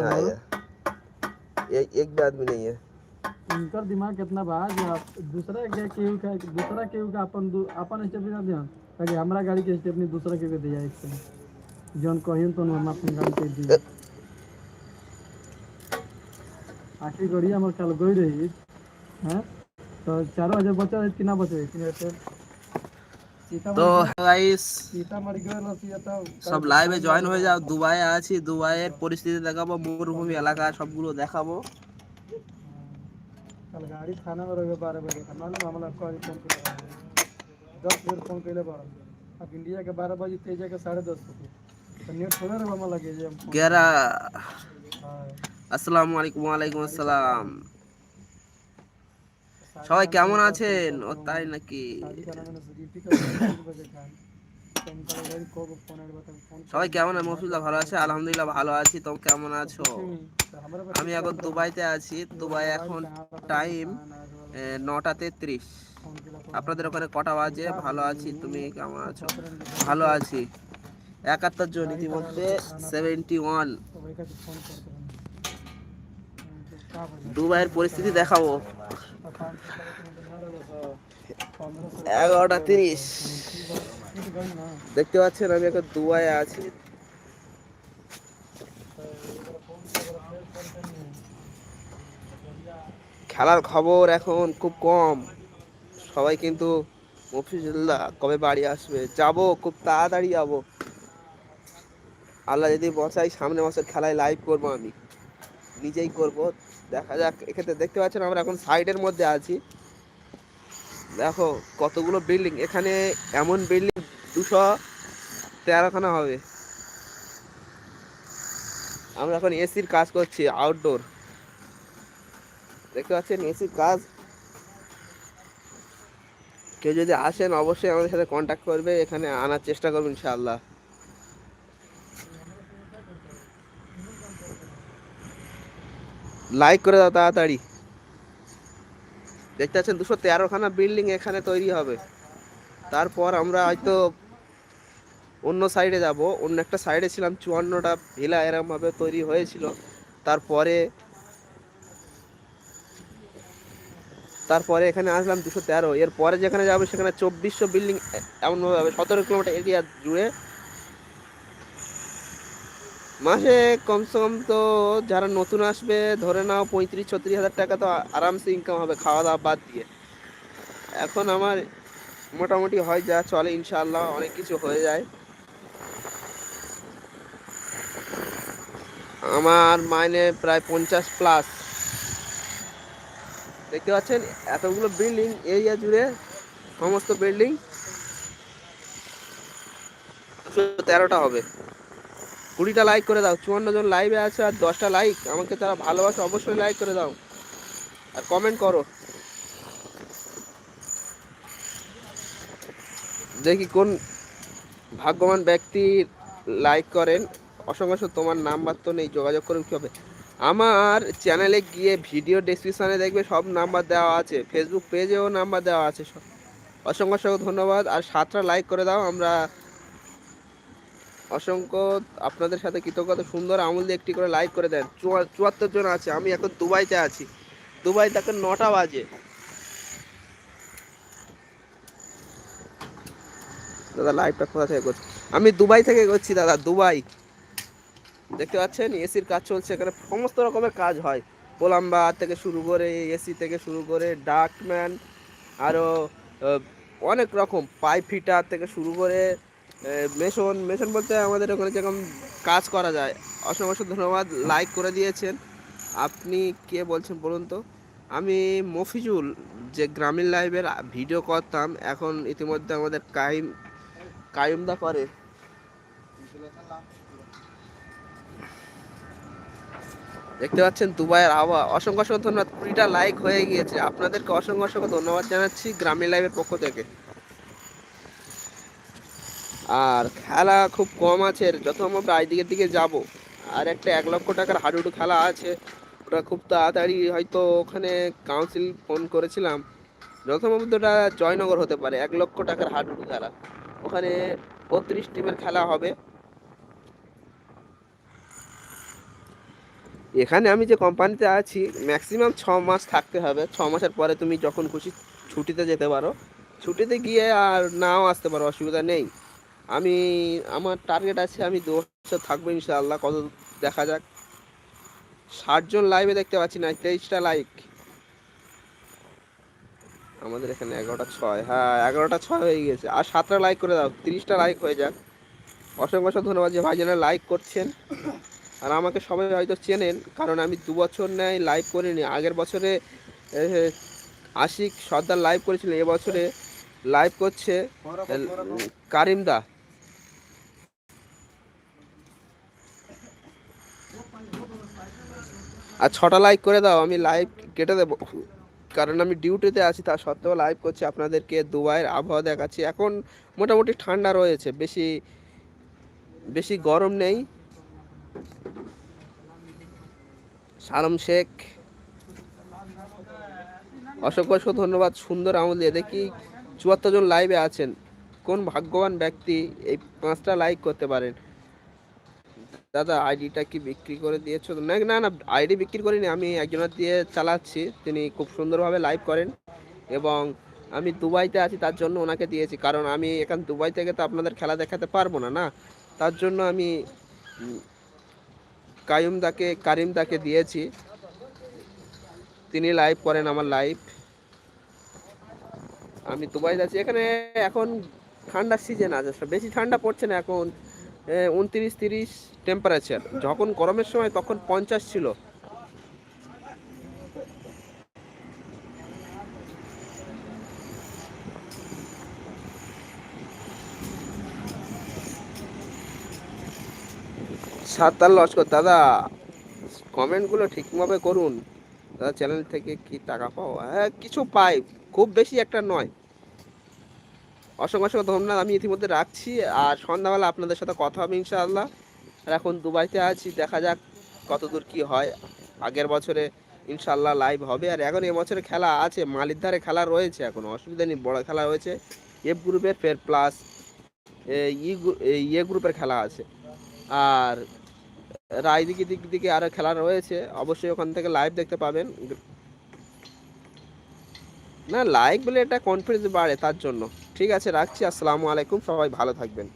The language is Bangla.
यहाँ आया एक एक भी आदमी नहीं है। इनकर दिमाग कितना बा जे दूसरा के केहू का दूसरा केहू का अपन दू- अपन स्टेप ना दिहन ताकि हमरा गाड़ी के स्टेप नहीं दूसरा के के दिया एक से जौन कहिन तो हम अपन गाड़ी के दी आखिर गड़ी हमर कल गई रही। हैं? तो चारों हज़ार बचा है कि ना बचे कि তো গাইস सीतामढ़ी गए ना सीता সব লাইভে জয়েন হয়ে যাও দুবাইয়ে আছি দুবাইয়ের পরিস্থিতি দেখাবো মরুভূমি এলাকা সবগুলো দেখাবো कल गाड़ी थाना में रहे बारह बजे था मालूम हमला कॉल फोन कर दस बजे फोन कैले बारह अब इंडिया के बारह बजे तेजा के साढ़े दस बजे तो नेट थोड़ा रहे हमारा लगे जे हम फोन গেরা हाँ, আসসালামু আলাইকুম ওয়ালাইকুম আসসালাম সবাই কেমন আছেন? ও, তাই নাকি? সবাই কেমন আছে মফিজুল্লাহ ভালো আছে? আলহামদুলিল্লাহ ভালো আছি। তো কেমন আছো? আমি এখন দুবাইতে আছি। দুবাই এখন টাইম নটা তেত্রিশ। আপনাদের ওখানে কটা বাজে? ভালো আছি। তুমি কেমন আছো? ভালো আছি। একাত্তর জন ইতিমধ্যে সেভেন্টি ওয়ান দুবাইয়ের পরিস্থিতি দেখাবো। এগারোটা তিরিশ। দেখতে পাচ্ছেন, আমি এখন দুয়ায় আছি। খেলার খবর এখন খুব কম। সবাই কিন্তু মফিজুল্লাহ কবে বাড়ি আসবে? যাব, খুব তাড়াতাড়ি যাব। আল্লাহ যদি বসাই সামনে মাসের খেলায় লাইভ করব আমি। নিজেই করব। দেখা যাক, এক্ষেত্রে দেখতে পাচ্ছেন আমরা এখন সাইডের মধ্যে আছি। দেখো, কতগুলো বিল্ডিং, এখানে এমন বিল্ডিং দুশো তেরোখানা হবে। আমরা এখন এসির কাজ করছি আউটডোর দেখতে পাচ্ছেন, এসির কাজ। কেউ যদি আসেন, অবশ্যই আমাদের সাথে কন্ট্যাক্ট করবে, এখানে আনার চেষ্টা করব, ইনশাআল্লাহ। লাইক করে দাও তাড়াতাড়ি। দেখতে পাচ্ছেন, দুশো তেরোখানা বিল্ডিং এখানে তৈরি হবে। তারপর আমরা হয়তো অন্য সাইডে যাব। অন্য একটা সাইডে ছিলাম, চুয়ান্নটা ভিলা এরমভাবে তৈরি হয়েছিল। তারপরে তারপরে এখানে আসলাম দুশো তেরো। এরপরে যেখানে যাবে, সেখানে চব্বিশশো বিল্ডিং এমনভাবে সতেরো কিলোমিটার এরিয়া জুড়ে মাসে কমসে কম তো যারা নতুন আসবে, ধরে নাও পঁয়ত্রিশ, ছত্রিশ হাজার টাকা তো আরামসে ইনকাম হবে খাওয়া দাওয়া বাদ দিয়ে। এখন আমার মোটামুটি হয় যা চলে ইনশাল্লাহ অনেক কিছু হয়ে যায়। আমার মাইনে প্রায় পঞ্চাশ প্লাস দেখতে পাচ্ছেন, এতগুলো বিল্ডিং এরিয়া জুড়ে সমস্ত বিল্ডিং তেরোটা হবে। কুড়িটা লাইক করে দাও, চুয়ান্ন জন লাইভে আছে আর দশটা লাইক আমাকে তারা ভালোবাসে অবশ্যই লাইক করে দাও। আর কমেন্ট করো। দেখি কোন ভাগ্যবান ব্যক্তি লাইক করেন। অসংখ্য তোমার নাম্বার তো নেই, যোগাযোগ করুন কী হবে আমার চ্যানেলে গিয়ে ভিডিও ডেসক্রিপশনে দেখবে সব নাম্বার দেওয়া আছে। ফেসবুক পেজেও নাম্বার দেওয়া আছে সব। অসংখ্য অসংখ্য ধন্যবাদ। আর সাতটা লাইক করে দাও, আমরা অসংখ্য আপনাদের সাথে কৃতজ্ঞতা, সুন্দর আমল দিয়ে একটি করে লাইক করে দেন। চুয়া- চুয়াত্তর জন আছে, আমি এখন দুবাইতে আছি। দুবাইতে এখন নটা বাজে। দাদা লাইভটা কোথা থেকে করছি? আমি দুবাই থেকে করছি, দাদা, দুবাই। দেখতে পাচ্ছেন, এসির কাজ চলছে, এখানে সমস্ত রকমের কাজ হয়। প্লাম্বার থেকে শুরু করে এসি থেকে শুরু করে, ডাকম্যান আরও অনেক রকম। পাইপ ফিটার থেকে শুরু করে মেশন মেশন বলতে আমাদের ওখানে যেরকম কাজ করা যায়। অসংখ্য অসংখ্য ধন্যবাদ লাইক করে দিয়েছেন। আপনি কে বলছেন বলুন তো? আমি মফিজুল, যে গ্রামীণ লাইভের ভিডিও করতাম, এখন ইতিমধ্যে আমাদের কাইম কায়ুমদা করে। দেখতে পাচ্ছেন দুবাইয়ের আবহাওয়া। অসংখ্য অসংখ্য ধন্যবাদ কুড়িটা লাইক হয়ে গিয়েছে। আপনাদেরকে অসংখ্য অসংখ্য ধন্যবাদ জানাচ্ছি গ্রামীণ লাইভের পক্ষ থেকে। আর খেলা খুব কম আছে, যত আমরা আইদিকের দিকে যাব। আর একটা এক লক্ষ টাকার হাডুডু খেলা আছে, ওটা খুব তাড়াতাড়ি হয়তো ওখানে কাউন্সিল ফোন করেছিলাম। সম্ভবত ওটা জয়নগর হতে পারে, এক লক্ষ টাকার হাডুডু খেলা। ওখানে বত্রিশ টিমের খেলা হবে। এখানে আমি যে কোম্পানিতে আছি ম্যাক্সিমাম ছ মাস থাকতে হবে। ছ মাসের পরে তুমি যখন খুশি ছুটিতে যেতে পারো। ছুটিতে গিয়ে আর নাও আসতে পারো, অসুবিধা নেই। আমি, আমার টার্গেট আছে, আমি দু বছর থাকব ইনশাআল্লাহ, কত দেখা যাক। ষাটজন লাইভে দেখতে পাচ্ছি না তেইশটা লাইক আমাদের এখানে এগারোটা ছয় হ্যাঁ এগারোটা ছয় হয়ে গেছে। আর সাতটা লাইক করে দাও, তিরিশটা লাইক হয়ে যাক। অসংখ্য অসংখ্য ধন্যবাদ যে ভাইজানা লাইক করছেন। আর আমাকে সবাই হয়তো চেনেন, কারণ আমি দু বছর নেয় লাইভ করিনি। আগের বছরে আশিক সর্দার লাইভ করেছিলেন এবছরে লাইভ করছে কারিমদা। আর ছটা লাইক করে দাও, আমি লাইভ কেটে দেবো। কারণ আমি ডিউটিতে আছি, তা সত্ত্বেও লাইভ করছি। আপনাদেরকে দুবাইয়ের আবহাওয়া দেখাচ্ছি। এখন মোটামুটি ঠান্ডা রয়েছে, বেশি বেশি গরম নেই। সালাম শেখ। অসংখ্য অসংখ্য ধন্যবাদ, সুন্দর আমল দিয়ে। দেখি চুয়াত্তর জন লাইভে আছেন। কোন ভাগ্যবান ব্যক্তি এই পাঁচটা লাইক করতে পারেন? দাদা আইডিটা কি বিক্রি করে দিয়েছ? না না না আইডি বিক্রি করিনি আমি একজনের দিয়ে চালাচ্ছি তিনি খুব সুন্দরভাবে লাইভ করেন এবং আমি দুবাইতে আছি তার জন্য ওনাকে দিয়েছি কারণ আমি এখান দুবাই থেকে তো আপনাদের খেলা দেখাতে পারব না না? তার জন্য আমি উম, কায়ুম দাকে কারিম দাকে দিয়েছি তিনি লাইভ করেন আমার লাইভ আমি দুবাইতে আছি এখানে এখন ঠান্ডার সিজন আছে বেশি ঠান্ডা পড়ছে না এখন। উনত্রিশ, তিরিশ টেম্পারেচার যখন গরমের সময় তখন পঞ্চাশ ছিল। সাতার লস্কর দাদা কমেন্টগুলো ঠিকভাবে করুন। দাদা চ্যানেল থেকে কি টাকা পাও হ্যাঁ কিছু পাই। খুব বেশি একটা নয়। অসংখ্য অসংখ্য ধন্যবাদ। আমি ইতিমধ্যে রাখছি আর সন্ধ্যাবেলা আপনাদের সাথে কথা হবে ইনশাআল্লাহ। আর এখন দুবাইতে আছি, দেখা যাক কতদূর কি হয়। আগের বছরে ইনশাআল্লাহ লাইভ হবে। আর এখন এবছরে খেলা আছে, মালির ধারে খেলা রয়েছে এখন, অসুবিধা নেই, বড় খেলা রয়েছে এফ গ্রুপের ফের প্লাস ই ইয়ে গ্রুপের খেলা আছে। আর রায়দিকে দিক দিকে আরও খেলা রয়েছে, অবশ্যই ওখান থেকে লাইভ দেখতে পাবেন। না লাইক বলে এটা কনফিডেন্স বাড়ে তার জন্য। ঠিক আছে রাখছি আসসালামু আলাইকুম সবাই ভালো থাকবেন।